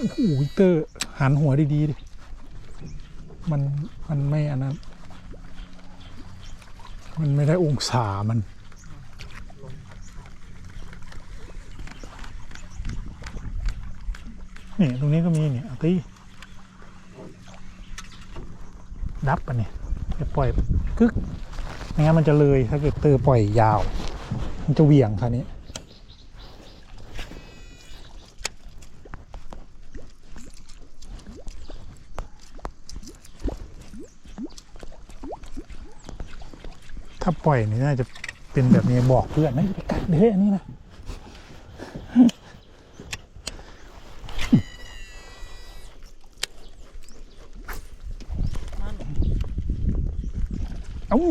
โอ้โหเตอร์หันหัวดีๆดิ มัน มันไม่อันนั้น มันไม่ได้องศามันเนี่ยตรงนี้ก็มีเนี่ยตีดับปะเนี่ยจะปล่อยกึกไม่งั้นมันจะเลยถ้าเกิดเตอร์ปล่อยยาว มันจะเหวี่ยงคราวนี้ ถ้าปล่อยนี่น่าจะเป็นแบบนี้บอกเพื่อนนะอย่าไปกัดเด้ออันนี้นะอ้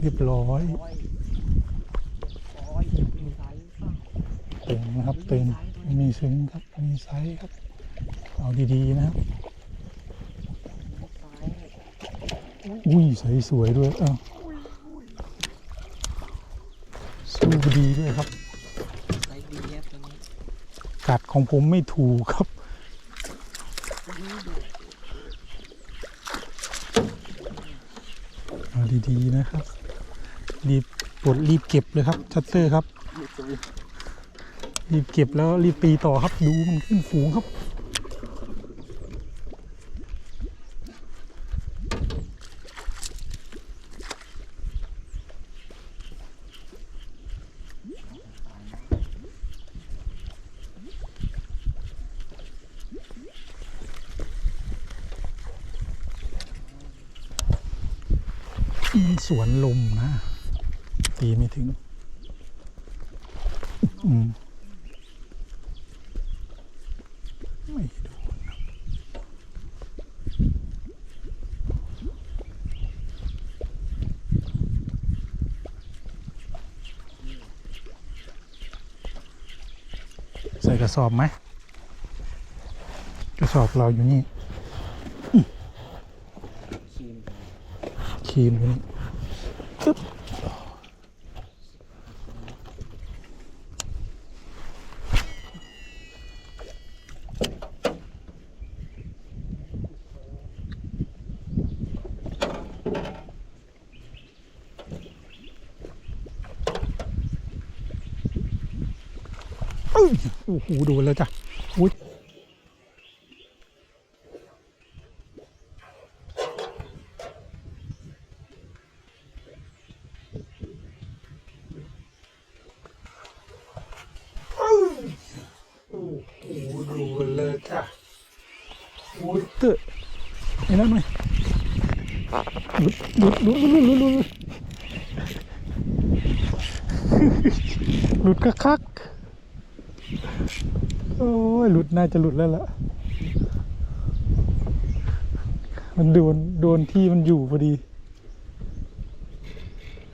เรียบร้อยตึงนะครับตึงมีซึ้งครับมีไซส์ครับ เอาดีๆนะครับอุ้ยใสสวยด้วยอ้าวสู้ดีด้วยครับกัดของผมไม่ถูกครับเอาดีๆนะครับ รีบปลดรีบเก็บเลยครับ ชัตเตอร์ครับ รีบเก็บแล้วรีบตีต่อครับดูมันขึ้นฝูงครับสวนลมนะ ตีไม่ถึง อืมไม่โดนนะใส่กระสอบไหม กระสอบเราอยู่นี่ครีมครีมอยู่นี่ โอ้โหโดูแล้วจ้ะอุ้ยตอร์ไอ้นั่นไหมลุดลุดลุดลุดลุดลุดลุดคักคัก โอ้ยหลุดน่าจะหลุดแล้วล่ะ มันโดนโดนที่มันอยู่พอดี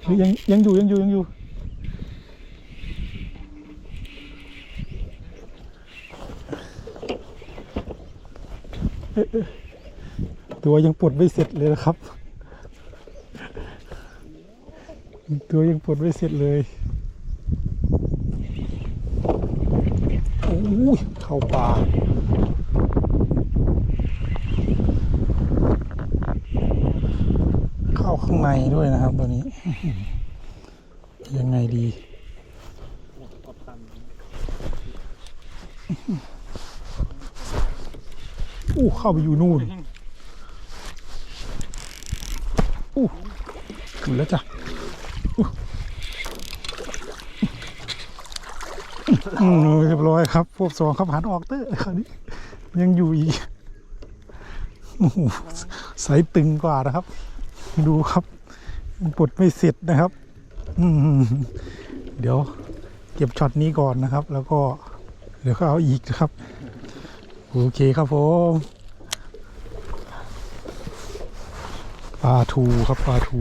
หรือยังยังอยู่ยังอยู่ยังอยู่ตัวยังปลดไม่เสร็จเลยนะครับ ตัวยังปลดไม่เสร็จเลย โอ้ยเข้าป่าเข้าข้างในด้วยนะครับตัวนี้ ยังไงดีอู้เข้าไปอยู่นู่นอู้ถึงแล้วจ้ะ อืมเรียบร้อยครับ พวกสองขับหันออกเตอร์คราวนี้ ยังอยู่อีกโอ้โหสายตึงกว่านะครับ ดูครับปลดไม่เสร็จนะครับ อืมเดี๋ยว เก็บช็อตนี้ก่อนนะครับ แล้วก็ เดี๋ยวก็เอาอีกนะครับ โอเคครับผมปลาทูครับปลาทู